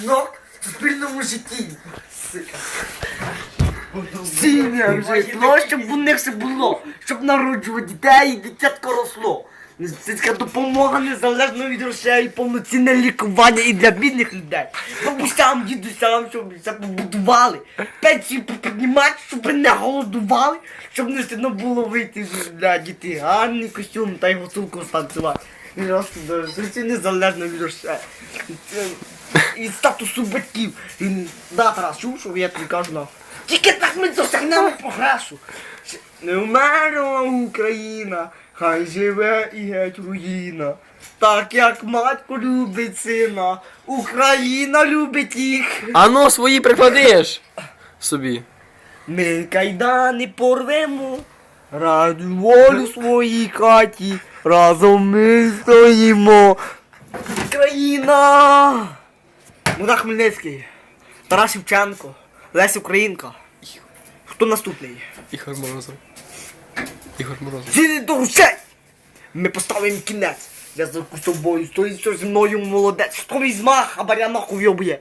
жінок в суспільному житті. Сука. Сім'я вже, ну, щоб у них все було, щоб народжувати дітей і дитятко росло. Це допомога незалежно від грошей, повноцінне лікування і для бідних людей. Бабусям, дідусям, щоб це побудували. Пенсії піднімати, щоб не голодували, щоб не стидно було вийти для дітей. Гарний костюм та й гуцулку станцювати. І просто незалежно від грошей. І статусу батьків. І, да, Тарас, чув, що я тобі кажу нахуй. Тільки так ми досягнемо прогресу. Не вмерла Україна, хай живе і геть руїна. Так як матко любить сина, Україна любить їх. А ну свої прикладиш собі. Ми кайдани порвемо, раду волю своїй хаті, разом ми стоїмо. Україна! Богдан Хмельницький, Тарас Шевченко, Лесь Українка. Хто наступний? Ігор Морозов. Ігор Морозов. Ціни до грошей! Ми поставимо кінець. Я за тобою, стоїть що зі мною молодець. Хто візьма, хабаря нахуй йобує.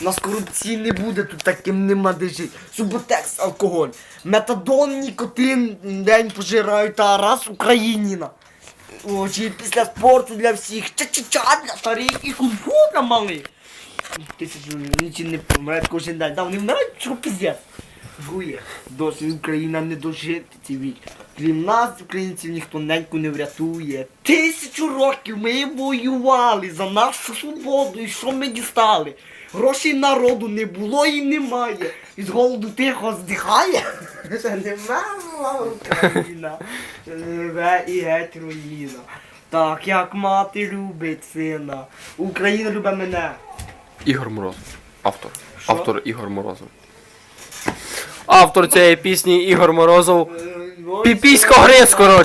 У нас корупції не буде, тут таким нема де жити. Суботекс, алкоголь. Метадон, нікотин, день пожирають та раз Україніна. Очі після спорту для всіх. Ча-ча-ча для старих і кунг-фу для малих. Тисячу нічі не помирають кожен день. Да, вони вмирають, що піздець. Жує. Досі Україна не дожити ці вік. Крім нас, українців, ніхто неньку не врятує. Тисячу років ми воювали за нашу свободу і що ми дістали? Грошей народу не було і немає. Від голоду тихо здихає. Це не Україна. Живе і геть руїна. Так як мати любить сина. Україна любить мене. Ігор Морозов. Автор. Що? Автор Ігор Морозов. Автор цієї пісні Ігор Морозов. Піпісько гриць, коротше.